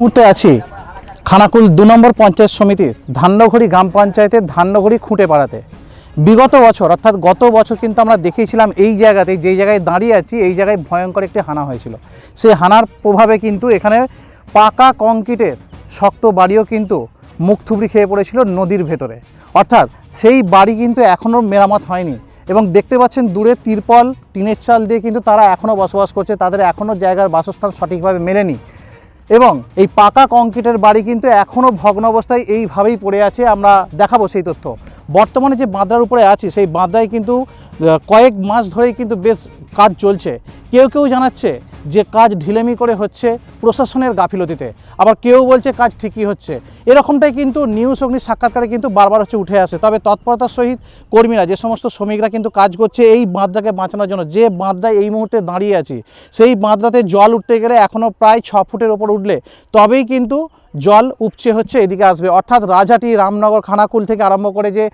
মুহূর্তে আছি। খানাকুল দু নম্বর পঞ্চায়েত সমিতির ধান্যঘড়ি গ্রাম পঞ্চায়েতের ধান্যঘড়ি খুঁটে পাড়াতে। বিগত বছর, অর্থাৎ গত বছর কিন্তু আমরা দেখেছিলাম এই জায়গাতে, যেই জায়গায় দাঁড়িয়ে আছি, এই জায়গায় ভয়ঙ্কর একটি হানা হয়েছিল। সেই হানার প্রভাবে কিন্তু এখানে পাকা কংক্রিটের শক্ত বাড়িও কিন্তু মুখ থুবড়ি খেয়ে পড়েছিল নদীর ভেতরে। অর্থাৎ সেই বাড়ি কিন্তু এখনও মেরামত হয়নি এবং দেখতে পাচ্ছেন দূরে তিরপল, টিনের চাল দিয়ে কিন্তু তারা এখনও বসবাস করছে, তাদের এখনও জায়গার বাসস্থান সঠিকভাবে মেলেনি। এবং এই পাকা কংক্রিটের বাড়ি কিন্তু এখনও ভগ্ন অবস্থায় এইভাবেই পড়ে আছে, আমরা দেখাবো সেই তথ্য। বর্তমানে যে বাঁধার উপরে আছি, সেই বাঁধায় কিন্তু কয়েক মাস ধরেই কিন্তু বেশ কাজ চলছে। কেউ কেউ জানাচ্ছে যে কাজ ঢিলেমি করে হচ্ছে প্রশাসনের গাফিলতিতে। আবার কেউ বলছে কাজ ঠিকই হচ্ছে। এরকমটাই কিন্তু নিউজ অগ্নি সাক্ষাৎকারে কিন্তু বারবার হচ্ছে উঠে আসে। তবে তৎপরতার সহিত কর্মীরা, যে সমস্ত শ্রমিকরা কিন্তু কাজ করছে, এই বাঁধটাকে বাঁচানোর জন্য, যে বাঁধটায় এই মুহূর্তে দাঁড়িয়ে আছি, সেই বাঁধটাতে জল উঠতে গেলে এখনও প্রায় ছ ফুটের ওপর উঠলে, তবেই কিন্তু জল উপচে হচ্ছে, এদিকে আসবে। অর্থাৎ রাজাটি রামনগর খানাকুল থেকে আরম্ভ করে যে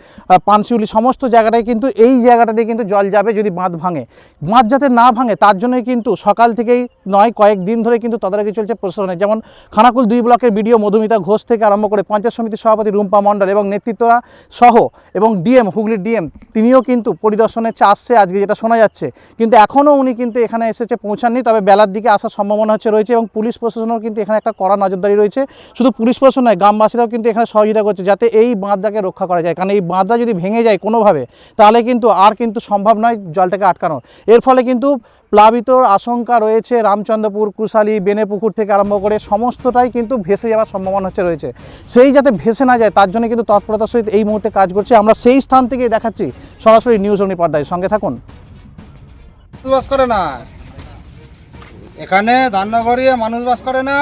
পানশিউলি সমস্ত জায়গাটায় কিন্তু এই জায়গাটা দিয়ে কিন্তু জল যাবে যদি বাঁধ ভাঙে। বাঁধ যাতে না ভাঙে, তার জন্যই কিন্তু সকাল থেকেই নয়, কয়েক দিন ধরে কিন্তু তদারকি চলছে প্রশাসনে যেমন খানাকুল দুই ব্লকের বিডিও মধুমিতা ঘোষ থেকে আরম্ভ করে পঞ্চায়েত সমিতির সভাপতি রুম্পা মণ্ডল এবং নেতৃত্বরা সহ এবং ডিএম, হুগলির ডিএম, তিনিও কিন্তু পরিদর্শনে আসছে, আজকে যেটা শোনা যাচ্ছে। কিন্তু এখনও উনি কিন্তু এখানে এসেছে পৌঁছাননি, তবে বেলার দিকে আসার সম্ভাবনা হচ্ছে রয়েছে এবং পুলিশ প্রশাসনও কিন্তু এখানে একটা কড়া নজরদারি রয়েছে। শুধু পুলিশ প্রশাসন নয়, গ্রামবাসীরাও কিন্তু এখানে সহযোগিতা করছে যাতে এই বাঁধটাকে রক্ষা করা যায়। কারণ এই বাঁধটা যদি ভেঙে যায় কোনোভাবে, তাহলে কিন্তু আর কিন্তু সম্ভব নয় জলটাকে আটকানো এর ফলে কিন্তু প্লাবিত আশঙ্কা রয়েছে রামচন্দ্রপুর, কুশালী, বেনেপুকুর থেকে আরম্ভ করে সমস্তটাই কিন্তু ভেসে যাওয়ার সম্ভাবনা হচ্ছে রয়েছে। সেই যাতে ভেসে না যায়, তার জন্য কিন্তু তৎপরতার সহিত এই মুহূর্তে কাজ করছে। আমরা সেই স্থান থেকেই দেখাচ্ছি সরাসরি নিউজ অগ্নি পর্দায় সঙ্গে থাকুন। বাস করে না। এখানে ধান্যঘরে মানুষ বাস করে না।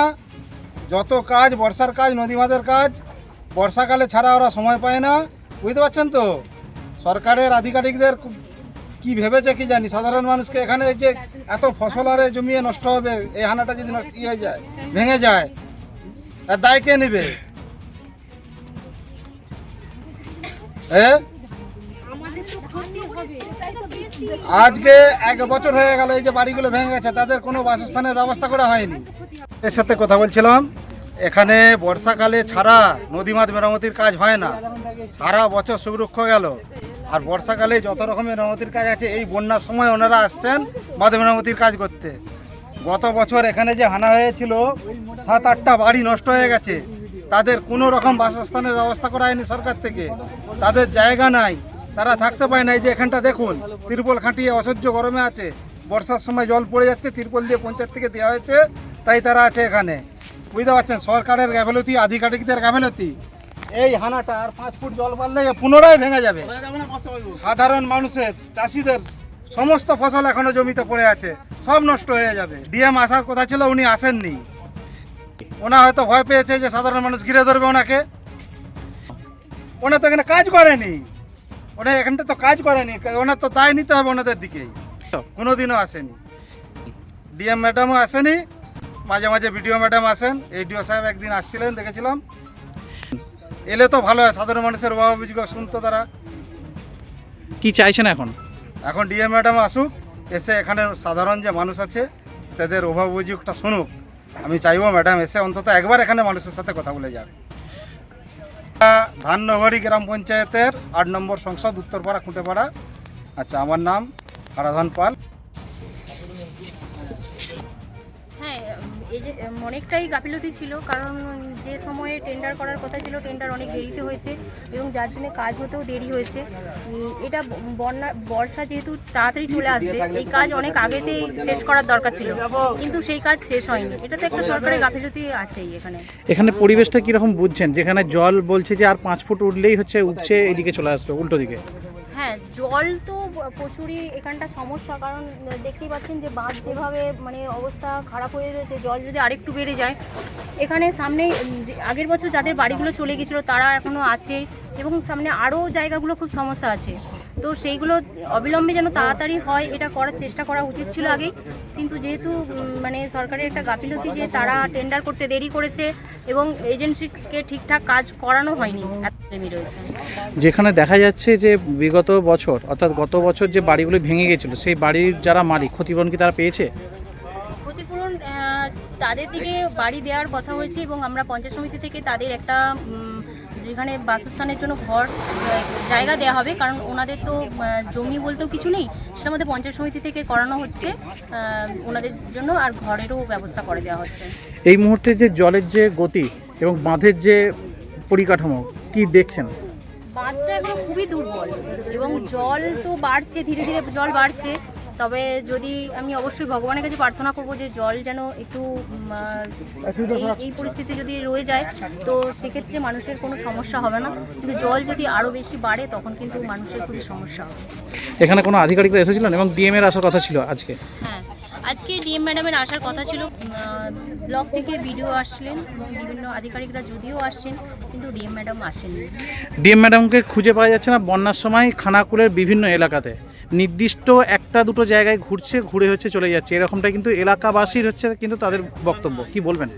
যত কাজ, বর্ষার কাজ নদী বাঁধের কাজ, বর্ষাকালে ছাড়া ওরা সময় পায় না। বুঝতে পারছেন তো? সরকারের আধিকারিকদের কি ভেবেছে কি জানি? সাধারণ মানুষকে এখানে যে এত ফসল আরে জমিয়ে নষ্ট হবে এই হানাটা যদি ইয়ে হয়ে যায়, ভেঙে যায়, তার দায় কে নেবে? হ্যাঁ আজকে এক বছর হয়ে গেল, এই যে বাড়িগুলো ভেঙে গেছে, তাদের কোনো বাসস্থানের ব্যবস্থা করা হয়নি। এর সাথে কথা বলছিলাম। এখানে বর্ষাকালে ছাড়া নদীমাত মেরামতির কাজ হয় না। সারা বছর সুরক্ষ গেল। আর বর্ষাকালে যত রকমের মেরামতির কাজ আছে, এই বন্যার সময় ওনারা আসছেন বাঁধ মেরামতির কাজ করতে। গত বছর এখানে যে হানা হয়েছিল, সাত আটটা বাড়ি নষ্ট হয়ে গেছে। তাদের কোনো রকম বাসস্থানের ব্যবস্থা করা হয়নি সরকার থেকে। তাদের জায়গা নাই। তারা থাকতে পায় না এই যে এখানটা দেখুন, তিরপল খাটিয়ে অসহ্য গরমে আছে। বর্ষার সময় জল পড়ে যাচ্ছে, তিরপল দিয়ে পঞ্চায়েত থেকে দেওয়া হয়েছে, তাই তারা আছে এখানে। বুঝতে পারছেন? সরকারের গাফেলতি আধিকারিকদের গাফেলতি। এই হানাটা আর পাঁচ ফুট জল বাড়লে পুনরায় ভেঙে যাবে। সাধারণ মানুষের চাষিদের সমস্ত ফসল এখনও জমিতে পড়ে আছে। সব নষ্ট হয়ে যাবে। ডিএম আসার কথা ছিল উনি আসেননি। ওনা হয়তো ভয় পেয়েছে যে সাধারণ মানুষ ঘিরে ধরবে ওনাকে। ওনা তো এখানে কাজ করেনি। ওনা এখানটা তো কাজ করেনি। ওনার তো দায় নিতে হবে ওনাদের দিকেই কোনোদিনও আসেনি। ডিএম ম্যাডামও আসেনি। মাঝে মাঝে বিডিও ম্যাডাম আসেন। এইডিও সাহেব একদিন আসছিলেন দেখেছিলাম। এলে তো ভালো হয় সাধারণ মানুষের অভাব অভিযোগ শুনতো তারা। কি চাইছেন এখন? এখন ডিএম ম্যাডাম আসুক এসে এখানে সাধারণ যে মানুষ আছে তাদের অভাব অভিযোগটা শুনুক। আমি চাইব ম্যাডাম এসে অন্তত একবার এখানে মানুষের সাথে কথা বলে যাক। ধাননগরী গ্রাম পঞ্চায়েতের আট নম্বর সংসদ উত্তরপাড়া খুঁটেপাড়া। আচ্ছা আমার নাম হারাধন পাল। অনেকটাই গাফিলতি ছিল, কারণ যে সময়ে টেন্ডার করার কথা ছিল টেন্ডার অনেক দেরিতে হয়েছে এবং যার জন্য কাজ হতেও দেরি হয়েছে। এটা বন্যা, বর্ষা যেহেতু তাড়াতাড়ি চলে আসবে, এই কাজ অনেক আগেতেই শেষ করার দরকার ছিল, কিন্তু সেই কাজ শেষ হয়নি। এটা তো একটা সরকারের গাফিলতি আছেই এখানে। এখানে পরিবেশটা কীরকম বুঝছেন? যেখানে জল বলছে যে আর পাঁচ ফুট উঠলেই হচ্ছে, উঠছে, এদিকে চলে আসবে, উল্টো দিকে। হ্যাঁ জল তো প্রচুরই এখানটা সমস্যা, কারণ দেখতেই পাচ্ছেন যে বাঁধ যেভাবে মানে অবস্থা খারাপ হয়ে রয়েছে, জল যদি আরেকটু বেড়ে যায়, এখানে সামনে আগের বছর যাদের বাড়িগুলো চলে গেছিল তারা এখনও আছে এবং সামনে আরও জায়গাগুলো খুব সমস্যা আছে। তো সেইগুলো অবিলম্বে যেন তাড়াতাড়ি হয়, এটা করার চেষ্টা করা উচিত ছিল আগেই। কিন্তু যেহেতু মানে সরকারের একটা গাফিলতি যে তারা টেন্ডার করতে দেরি করেছে এবং এজেন্সিকে ঠিকঠাক কাজ করানো হয়নি যেখানে দেখা যাচ্ছে যে বিগত বছর অর্থাৎ গত বছর যে বাড়িগুলো ভেঙে গেছিল সেই বাড়ির যারা মালিক ক্ষতিপূরণ কি তারা পেয়েছে? ক্ষতিপূরণ তাদের দিকে বাড়ি দেওয়ার কথা হয়েছে এবং আমরা পঞ্চায়েত সমিতি থেকে তাদের একটা যেখানে বাসস্থানের জন্য ঘর জায়গা দেওয়া হবে। কারণ ওনাদের তো জমি বলতেও কিছু নেই সেটা আমাদের পঞ্চায়েত সমিতি থেকে করানো হচ্ছে ওনাদের জন্য আর ঘরেরও ব্যবস্থা করে দেওয়া হচ্ছে। এই মুহূর্তে যে জলের যে গতি এবং বাঁধের যে পরিকাঠামো কি দেখছেন? বাঁধটা এখন খুবই দুর্বল এবং জল তো বাড়ছে ধীরে ধীরে জল বাড়ছে। তবে যদি আমি অবশ্যই ভগবানের কাছে প্রার্থনা করব যে জল যেন একটু এই- পরিস্থিতি যদি রয়ে যায় তো সেক্ষেত্রে মানুষের কোনো সমস্যা হবে না। কিন্তু জল যদি আরও বেশি বাড়ে তখন কিন্তু মানুষের খুবই সমস্যা হবে। এখানে কোনো আধিকারিকরা এসেছিলেন এবং ডিএম এর আসার কথা ছিল আজকে? হ্যাঁ আজকে ডিএম ম্যাডামের আসার কথা ছিল। ব্লক থেকে ভিডিও আসলেন এবং বিভিন্ন আধিকারিকরা যদিও আসছেন। ডিএম ডিএম ম্যাডামকে খুঁজে পাওয়া যাচ্ছে না। বন্যার সময় খানাকুলের বিভিন্ন এলাকাতে। নির্দিষ্ট একটা দুটো জায়গায় ঘুরছে, ঘুরে হচ্ছে চলে যাচ্ছে। এরকমটা কিন্তু এলাকাবাসীর হচ্ছে কিন্তু তাদের বক্তব্য। কি বলবেন?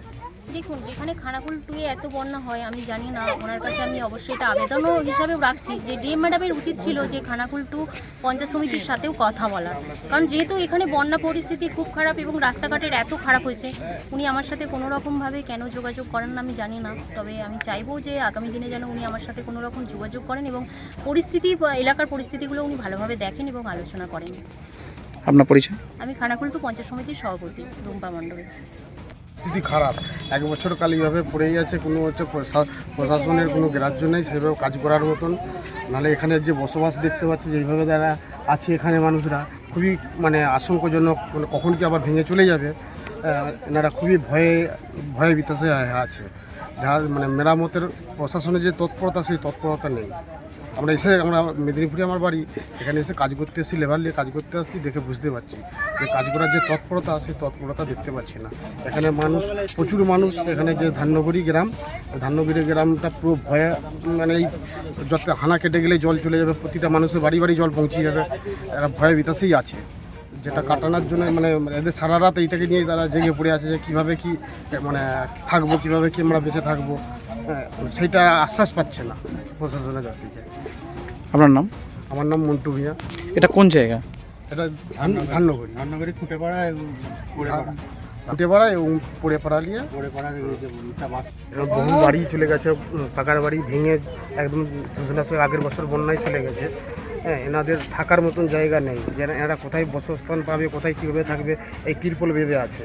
দেখুন যেখানে খানাকুল টুয়ে এত বন্যা হয় আমি জানি না ওনার কাছে আমি অবশ্যই এটা আবেদনও হিসাবেও রাখছি। যে ডিএম ম্যাডামের উচিত ছিল যে খানাকুল টু পঞ্চায়েত সমিতির সাথেও কথা বলার। কারণ যেহেতু এখানে বন্যা পরিস্থিতি খুব খারাপ এবং রাস্তাঘাটের এত খারাপ হয়েছে উনি আমার সাথে কোনো রকমভাবে কেন যোগাযোগ করেন না আমি জানি না। তবে আমি চাইব যে আগামী দিনে যেন উনি আমার সাথে কোনো রকম যোগাযোগ করেন এবং পরিস্থিতি এলাকার পরিস্থিতিগুলো উনি ভালোভাবে দেখেন এবং আলোচনা করেন। আপনার পরিচয়? আমি খানাকুল টু পঞ্চায়েত সমিতির সভাপতি রুম্পা মণ্ডল। স্থিতি খারাপ। এক বছর কাল এইভাবে পড়েই আছে, কোনো হচ্ছে প্রশা- প্রশাসনের কোনো গ্রাহ্য নেই, সেভাবে কাজ করার মতন। নাহলে এখানের যে বসবাস দেখতে পাচ্ছি, যে এইভাবে যারা আছে এখানে মানুষরা, খুবই মানে আশঙ্কাজনক মানে কখন কি আবার ভেঙে চলে যাবে? এনারা খুবই ভয়ে ভয়ে বিতাসে আছে। যার মানে মেরামতের, প্রশাসনের যে তৎপরতা, সেই তৎপরতা নেই। আমরা এসে, আমরা মেদিনীপুরে আমার বাড়ি, এখানে এসে কাজ করতে এসেছি লেবার নিয়ে কাজ করতে আসছি, দেখে বুঝতে পারছি যে কাজ করার যে তৎপরতা, সেই তৎপরতা দেখতে পাচ্ছি না। এখানে মানুষ, প্রচুর মানুষ, এখানে যে ধান্যগড়ি গ্রাম ধান্যগিরি গ্রামটা পুরো ভয়ে মানে এই যত হানা কেটে গেলে জল চলে যাবে, প্রতিটা মানুষের বাড়ি বাড়ি জল পৌঁছে যাবে, এরা ভয়ে বিতাসেই আছে। যেটা কাটানোর জন্য মানে এদের সারা রাত এইটাকে নিয়ে তারা জেগে পড়ে আছে যে কীভাবে কি মানে থাকব কীভাবে কি আমরা বেঁচে থাকব। হ্যাঁ, সেইটা আশ্বাস পাচ্ছে না প্রশাসনের কাছ থেকে। আপনার নাম? আমার নাম মন্টু ভূঁইয়া এটা কোন জায়গা? এটা ধান- ধান্যগড়ি রান্নাঘরে খুঁটে পাড়া উঠে পাড়া এবং পড়ে পাড়া নিয়ে বহু বাড়ি চলে গেছে পাকার বাড়ি ভেঙে একদম আগের বছর বন্যায় চলে গেছে। হ্যাঁ এনাদের থাকার মতন জায়গা নেই। যেন এরা কোথায় বসস্থান পাবে কোথায় কীভাবে থাকবে এই তিরপল বেঁধে আছে।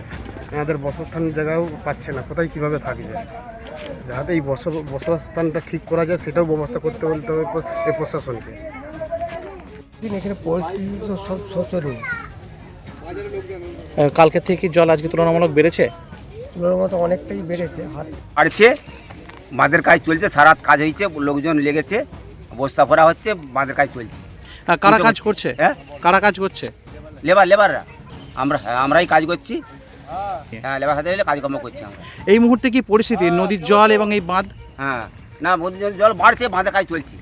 এনাদের বসস্থান জায়গাও পাচ্ছে না কোথায় কীভাবে থাকবে। যাতে এই বস বসস্থানটা ঠিক করা যায় সেটাও ব্যবস্থা করতে বলতে হবে এই প্রশাসনকে। দিন এখানে পরিস্থিতি তো সব শোচনীয় কালকে থেকে জল আজকে তুলনামূলক বেড়েছে? তুলোর মতো অনেকটাই বেড়েছে বাড়ছে। বাঁধের কাজ চলছে সারাত কাজ হয়েছে লোকজন লেগেছে বস্তা ভরা হচ্ছে বাঁধের কাজ চলছে। কারা কাজ করছে? হ্যাঁ? কারা কাজ করছে? লেবার লেবাররা। আমরা হ্যাঁ, আমরাই কাজ করছি। হ্যাঁ লেবার হাতে হলে কাজকর্ম করছি আমরা। এই মুহূর্তে কি পরিস্থিতি? নদীর জল এবং এই বাঁধ? হ্যাঁ। না নদীর জল- জল বাড়ছে বাঁধের কাজ চলছে।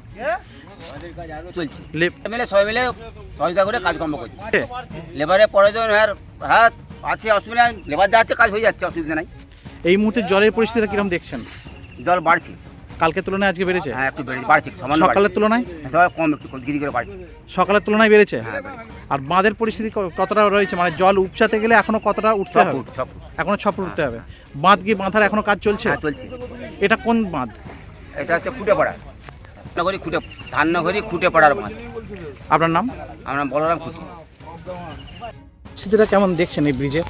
চলছে। মিলে সবাই মিলে সহযোগিতা করে কাজকর্ম করছে। লেবারের প্রয়োজন হ্যাঁ হ্যাঁ আছে অসুবিধা। লেবার যাচ্ছে কাজ হয়ে যাচ্ছে অসুবিধা নাই। এই মুহূর্তে জলের পরিস্থিতিটা কীরকম দেখছেন? জল বাড়ছে। কালকে তুলনায় আজকে বেড়েছে? হ্যাঁ একটু বেড়ে বাড়ছে সামান্য সকালের তুলনায়? হ্যাঁ, সবাই কম একটু কম, ধীরে ধীরে বাড়ছে। সকালের তুলনায় বেড়েছে? হ্যাঁ আর বাঁধের পরিস্থিতি ক- কতটা রয়েছে? মানে জল উপচাতে গেলে এখনও কতটা উঠতে হবে? এখনও ছ উঠতে হবে। বাঁধ কি বাঁধার এখনও কাজ চলছে? হ্যাঁ চলছে। এটা কোন বাঁধ? এটা হচ্ছে খুঁটে পাড়া ধান্নগরি খুঁটে ধান্নগরি খুঁটে পাড়ার মাছ আপনার নাম? আমরা বলরাম খুঁটি পরিস্থিতিটা কেমন দেখছেন এই ব্রিজে?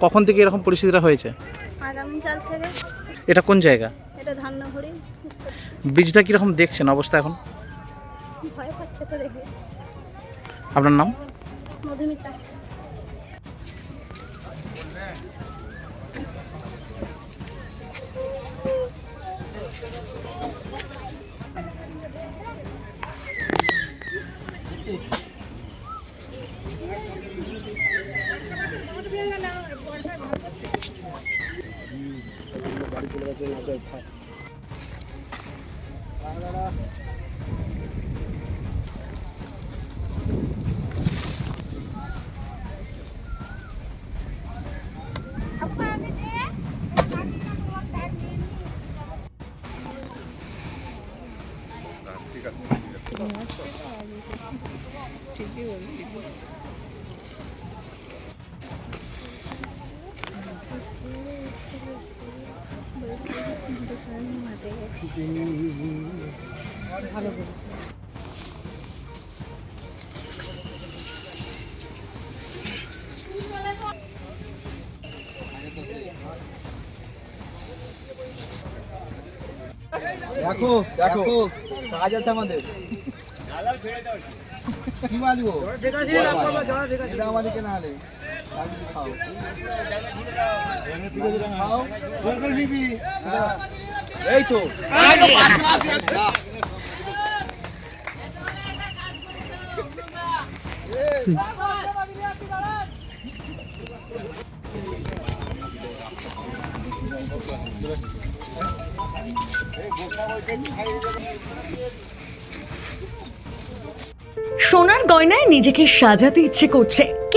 কখন থেকে এরকম পরিস্থিতিটা হয়েছে? আগামীকাল থেকে। এটা কোন জায়গা? এটা ধান্নাভরি ব্রিজটা কীরকম দেখছেন অবস্থা এখন? ভয় পাচ্ছে তো দেখে। আপনার নাম? মধুমিতা। থেকে দেখো। দেখো। কাজ আছে আমাদের। কি মালবো এটা আমাদেরকে না হলে। খাও। খাও নিবি এই তো। সোনার গয়নায় নিজেকে সাজাতে ইচ্ছে করছে।